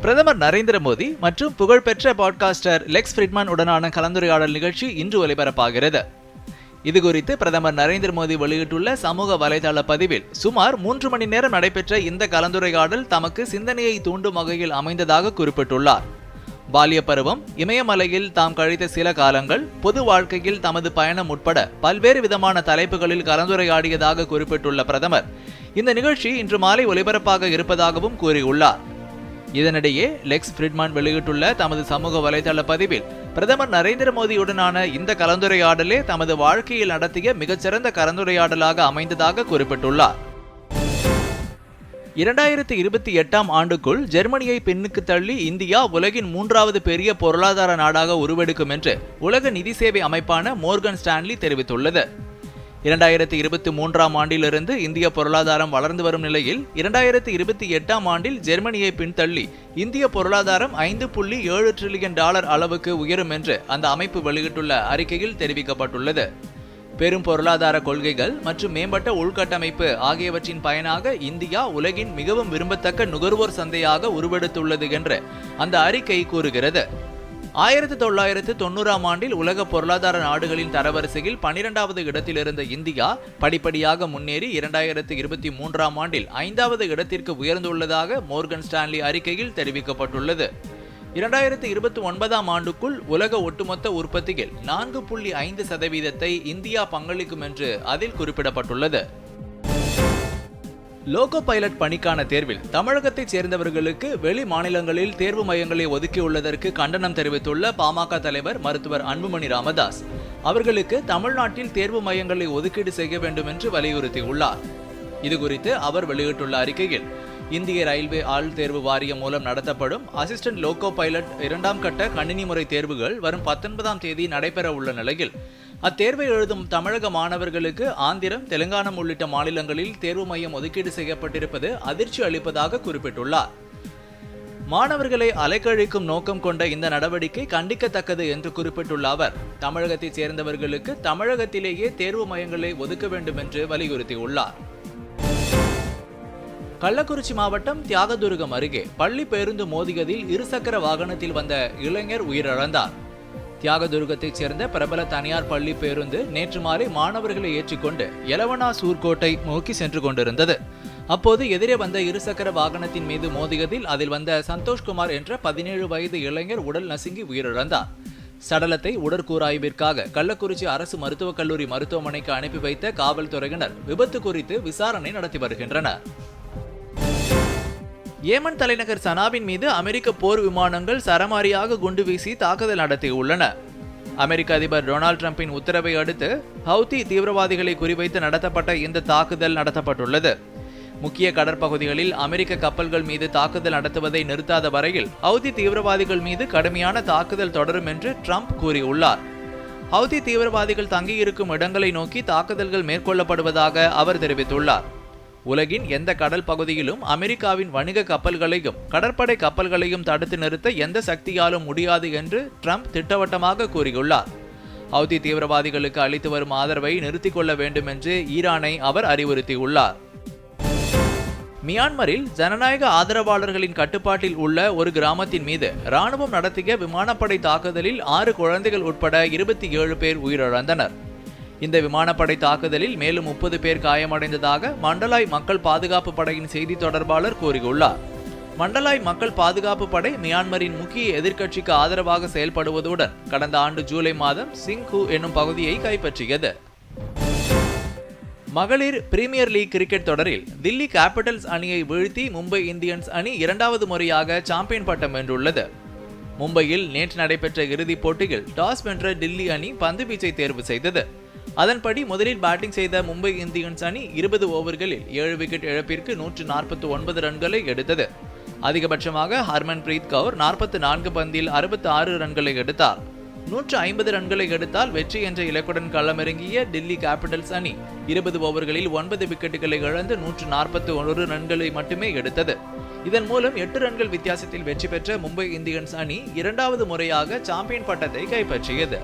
பிரதமர் நரேந்திர மோடி மற்றும் புகழ்பெற்ற பாட்காஸ்டர் லெக்ஸ் ஃப்ரிட்மன் உடனான கலந்துரையாடல் நிகழ்ச்சி இன்று ஒலிபரப்பாகிறது. இதுகுறித்து பிரதமர் நரேந்திர மோடி வெளியிட்டுள்ள சமூக வலைதள பதிவில் சுமார் மூன்று மணி நேரம் நடைபெற்ற இந்த கலந்துரையாடல் தமக்கு சிந்தனையை தூண்டும் வகையில் அமைந்ததாக குறிப்பிட்டுள்ளார். பாலிய பருவம் இமயமலையில் தாம் கழித்த சில காலங்கள் பொது வாழ்க்கையில் தமது பயணம் உட்பட பல்வேறு விதமான தலைப்புகளில் கலந்துரையாடியதாக குறிப்பிட்டுள்ள பிரதமர் இந்த நிகழ்ச்சி இன்று மாலை ஒலிபரப்பாக இருப்பதாகவும் கூறியுள்ளார். இதனிடையே லெக்ஸ் ஃப்ரிட்மான் வெளியிட்டுள்ள தமது சமூக வலைதள பதிவில் பிரதமர் நரேந்திர மோடியுடனான இந்த கலந்துரையாடலே தமது வாழ்க்கையில் நடத்திய மிகச்சிறந்த கலந்துரையாடலாக அமைந்ததாக குறிப்பிட்டுள்ளார். இரண்டாயிரத்தி இருபத்தி எட்டாம் ஆண்டுக்குள் ஜெர்மனியை பின்னுக்கு தள்ளி இந்தியா உலகின் மூன்றாவது பெரிய பொருளாதார நாடாக உருவெடுக்கும் என்று உலக நிதி சேவை அமைப்பான மோர்கன் ஸ்டான்லி தெரிவித்துள்ளது. இரண்டாயிரத்தி இருபத்தி மூன்றாம் ஆண்டிலிருந்து இந்திய பொருளாதாரம் வளர்ந்து வரும் நிலையில் இரண்டாயிரத்தி இருபத்தி எட்டாம் ஆண்டில் ஜெர்மனியை பின்தள்ளி இந்திய பொருளாதாரம் ஐந்து புள்ளி ஏழு டிரில்லியன் டாலர் அளவுக்கு உயரும் என்று அந்த அமைப்பு வெளியிட்டுள்ள அறிக்கையில் தெரிவிக்கப்பட்டுள்ளது. பெரும் பொருளாதார கொள்கைகள் மற்றும் மேம்பட்ட உள்கட்டமைப்பு ஆகியவற்றின் பயனாக இந்தியா உலகின் மிகவும் விரும்பத்தக்க நுகர்வோர் சந்தையாக உருவெடுத்துள்ளது என்று அந்த அறிக்கை கூறுகிறது. ஆயிரத்தி தொள்ளாயிரத்து தொண்ணூறாம் ஆண்டில் உலக பொருளாதார நாடுகளின் தரவரிசையில் பனிரெண்டாவது இடத்தில் இருந்த இந்தியா படிப்படியாக முன்னேறி இரண்டாயிரத்து இருபத்தி மூன்றாம் ஆண்டில் ஐந்தாவது இடத்திற்கு உயர்ந்துள்ளதாக மோர்கன் ஸ்டான்லி அறிக்கையில் தெரிவிக்கப்பட்டுள்ளது. இரண்டாயிரத்து இருபத்தி ஒன்பதாம் ஆண்டுக்குள் உலக ஒட்டுமொத்த உற்பத்தியில் நான்கு புள்ளி ஐந்து சதவீதத்தை இந்தியா பங்களிக்கும் என்று அதில் குறிப்பிடப்பட்டுள்ளது. லோகோ பைலட் பணிக்கான தேர்வில் தமிழகத்தைச் சேர்ந்தவர்களுக்கு வெளி மாநிலங்களில் தேர்வு மையங்களை ஒதுக்கியுள்ளதற்கு கண்டனம் தெரிவித்துள்ள பாமக தலைவர் மருத்துவர் அன்புமணி ராமதாஸ். அவர்களுக்கு தமிழ்நாட்டில் தேர்வு மையங்களை ஒதுக்கீடு செய்ய வேண்டும் என்று வலியுறுத்தியுள்ளார். இதுகுறித்து அவர் வெளியிட்டுள்ள அறிக்கையில் இந்திய ரயில்வே ஆள் தேர்வு வாரியம் மூலம் நடத்தப்படும் அசிஸ்டன்ட் லோகோ பைலட் இரண்டாம் கட்ட கணினி முறை தேர்வுகள் வரும் பத்தொன்பதாம் தேதி நடைபெற உள்ள நிலையில் அத்தேர்வை எழுதும் தமிழக மாணவர்களுக்கு ஆந்திரம் தெலுங்கானம் உள்ளிட்ட மாநிலங்களில் தேர்வு மையம் ஒதுக்கீடு செய்யப்பட்டிருப்பது அதிர்ச்சி அளிப்பதாக குறிப்பிட்டுள்ளார். மாணவர்களை அலைக்கழிக்கும் நோக்கம் கொண்ட இந்த நடவடிக்கை கண்டிக்கத்தக்கது என்று குறிப்பிட்டுள்ள அவர் தமிழகத்தைச் சேர்ந்தவர்களுக்கு தமிழகத்திலேயே தேர்வு மையங்களை ஒதுக்க வேண்டும் என்று வலியுறுத்தியுள்ளார். கள்ளக்குறிச்சி மாவட்டம் தியாகதுருகம் அருகே பள்ளி பேருந்து மோதியதில் இருசக்கர வாகனத்தில் வந்த இளைஞர் உயிரிழந்தார். தியாகதுர்கத்தைச் சேர்ந்த பிரபல தனியார் பள்ளி பேருந்து நேற்று மாலை மாணவர்களை ஏற்றிக்கொண்டு எலவனா சூர்கோட்டை நோக்கி சென்று கொண்டிருந்தது. அப்போது எதிரே வந்த இருசக்கர வாகனத்தின் மீது மோதியதில் அதில் வந்த சந்தோஷ்குமார் என்ற பதினேழு வயது இளைஞர் உடல் நசுங்கி உயிரிழந்தார். சடலத்தை உடற்கூராய்விற்காக கள்ளக்குறிச்சி அரசு மருத்துவக் கல்லூரி மருத்துவமனைக்கு அனுப்பி வைத்த காவல்துறையினர் விபத்து குறித்து விசாரணை நடத்தி வருகின்றனர். ஏமன் தலைநகர் சனாவின் மீது அமெரிக்க போர் விமானங்கள் சரமாரியாக குண்டு வீசி தாக்குதல் நடத்தியுள்ளன. அமெரிக்க அதிபர் டொனால்டு டிரம்பின் உத்தரவை அடுத்து ஹவுதி தீவிரவாதிகளை குறிவைத்து நடத்தப்பட்ட இந்த தாக்குதல் நடத்தப்பட்டுள்ளது. முக்கிய கடற்பகுதிகளில் அமெரிக்க கப்பல்கள் மீது தாக்குதல் நடத்துவதை நிறுத்தாத வரையில் ஹவுதி தீவிரவாதிகள் மீது கடுமையான தாக்குதல் தொடரும் என்று ட்ரம்ப் கூறியுள்ளார். ஹவுதி தீவிரவாதிகள் தங்கியிருக்கும் இடங்களை நோக்கி தாக்குதல்கள் மேற்கொள்ளப்படுவதாக அவர் தெரிவித்துள்ளார். உலகின் எந்த கடல் பகுதியிலும் அமெரிக்காவின் வணிக கப்பல்களையும் கடற்படை கப்பல்களையும் தடுத்து நிறுத்த எந்த சக்தியாலும் முடியாது என்று ட்ரம்ப் திட்டவட்டமாக கூறியுள்ளார். ஹவுதி தீவிரவாதிகளுக்கு அளித்து வரும் ஆதரவை நிறுத்திக் கொள்ள வேண்டும் என்று ஈரானை அவர் அறிவுறுத்தியுள்ளார். மியான்மரில் ஜனநாயக ஆதரவாளர்களின் கட்டுப்பாட்டில் உள்ள ஒரு கிராமத்தின் மீது ராணுவம் நடத்திய விமானப்படை தாக்குதலில் ஆறு குழந்தைகள் உட்பட இருபத்தி ஏழு பேர் உயிரிழந்தனர். இந்த விமானப்படை தாக்குதலில் மேலும் முப்பது பேர் காயமடைந்ததாக மண்டலாய் மக்கள் பாதுகாப்பு படையின் செய்தி தொடர்பாளர் கூறியுள்ளார். மண்டலாய் மக்கள் பாதுகாப்பு படை மியான்மரின் முக்கிய எதிர்க்கட்சிக்கு ஆதரவாக செயல்படுவதுடன் கடந்த ஆண்டு ஜூலை மாதம் சிங்கு என்னும் பகுதியை கைப்பற்றியது. மகளிர் பிரீமியர் லீக் கிரிக்கெட் தொடரில் தில்லி கேபிட்டல்ஸ் அணியை வீழ்த்தி மும்பை இந்தியன்ஸ் அணி இரண்டாவது முறையாக சாம்பியன் பட்டம் வென்றுள்ளது. மும்பையில் நேற்று நடைபெற்ற இறுதிப் போட்டியில் டாஸ் வென்ற டில்லி அணி பந்து வீச்சை தேர்வு செய்தது. அதன்படி முதலில் பேட்டிங் செய்த மும்பை இந்தியன்ஸ் அணி இருபது ஓவர்களில் ஏழு விக்கெட் இழப்பிற்கு நூற்று நாற்பத்தி ஒன்பது ரன்களை எடுத்தது. அதிகபட்சமாக ஹர்மன் பிரீத் கவுர் நாற்பத்தி நான்கு பந்தில் அறுபத்தி ஆறு ரன்களை எடுத்தார். நூற்று ஐம்பது ரன்களை எடுத்தால் வெற்றி என்ற இலக்குடன் களமிறங்கிய டில்லி கேபிட்டல்ஸ் அணி இருபது ஓவர்களில் ஒன்பது விக்கெட்டுகளை இழந்து நூற்று நாற்பத்தி ஒரு ரன்களை மட்டுமே எடுத்தது. இதன் மூலம் எட்டு ரன்கள் வித்தியாசத்தில் வெற்றி பெற்ற மும்பை இந்தியன்ஸ் அணி இரண்டாவது முறையாக சாம்பியன் பட்டத்தை கைப்பற்றியது.